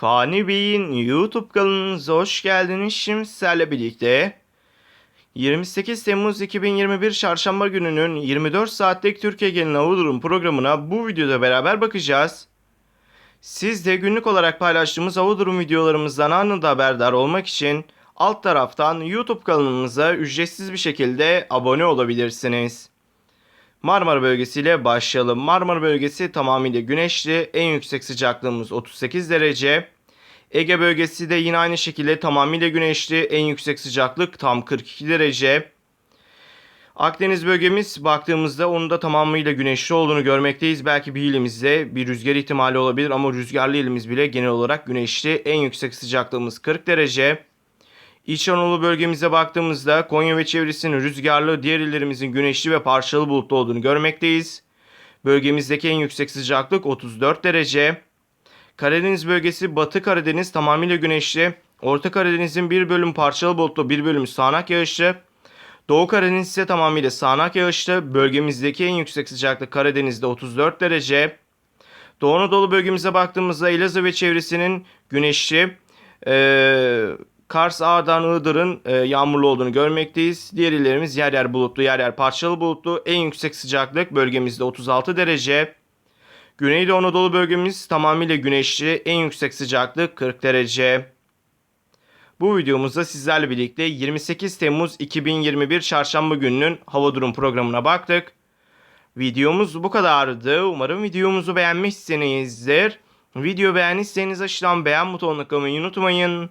Fani Bey'in YouTube kanalınıza hoş geldiniz. Şimdi sizlerle birlikte 28 Temmuz 2021 Çarşamba gününün 24 saatlik Türkiye Gelin Hava Durum programına bu videoda beraber bakacağız. Siz de günlük olarak paylaştığımız hava durum videolarımızdan anında haberdar olmak için alt taraftan YouTube kanalımıza ücretsiz bir şekilde abone olabilirsiniz. Marmara bölgesiyle başlayalım. Marmara bölgesi tamamıyla güneşli. En yüksek sıcaklığımız 38 derece. Ege bölgesi de yine aynı şekilde tamamıyla güneşli. En yüksek sıcaklık tam 42 derece. Akdeniz bölgemiz baktığımızda onun da tamamıyla güneşli olduğunu görmekteyiz. Belki bir ilimizde bir rüzgar ihtimali olabilir ama rüzgarlı ilimiz bile genel olarak güneşli. En yüksek sıcaklığımız 40 derece. İç Anadolu bölgemize baktığımızda Konya ve çevresinin rüzgarlı, diğer illerimizin güneşli ve parçalı bulutlu olduğunu görmekteyiz. Bölgemizdeki en yüksek sıcaklık 34 derece. Karadeniz bölgesi Batı Karadeniz tamamıyla güneşli. Orta Karadeniz'in bir bölüm parçalı bulutlu, bir bölüm sağanak yağışlı. Doğu Karadeniz ise tamamıyla sağanak yağışlı. Bölgemizdeki en yüksek sıcaklık Karadeniz'de 34 derece. Doğu Anadolu bölgemize baktığımızda Elazığ ve çevresinin güneşli, ee, Kars, Ağrı'dan Iğdır'ın e, yağmurlu olduğunu görmekteyiz. Diğer illerimiz yer yer bulutlu, yer yer parçalı bulutlu. En yüksek sıcaklık bölgemizde 36 derece. Güneydoğu Anadolu bölgemiz tamamıyla güneşli. En yüksek sıcaklık 40 derece. Bu videomuzda sizlerle birlikte 28 Temmuz 2021 Çarşamba gününün hava durum programına baktık. Videomuz bu kadardı. Umarım videomuzu beğenmişsinizdir. Video beğendiyseniz aşağıdan beğen butonuna tıklamayı unutmayın.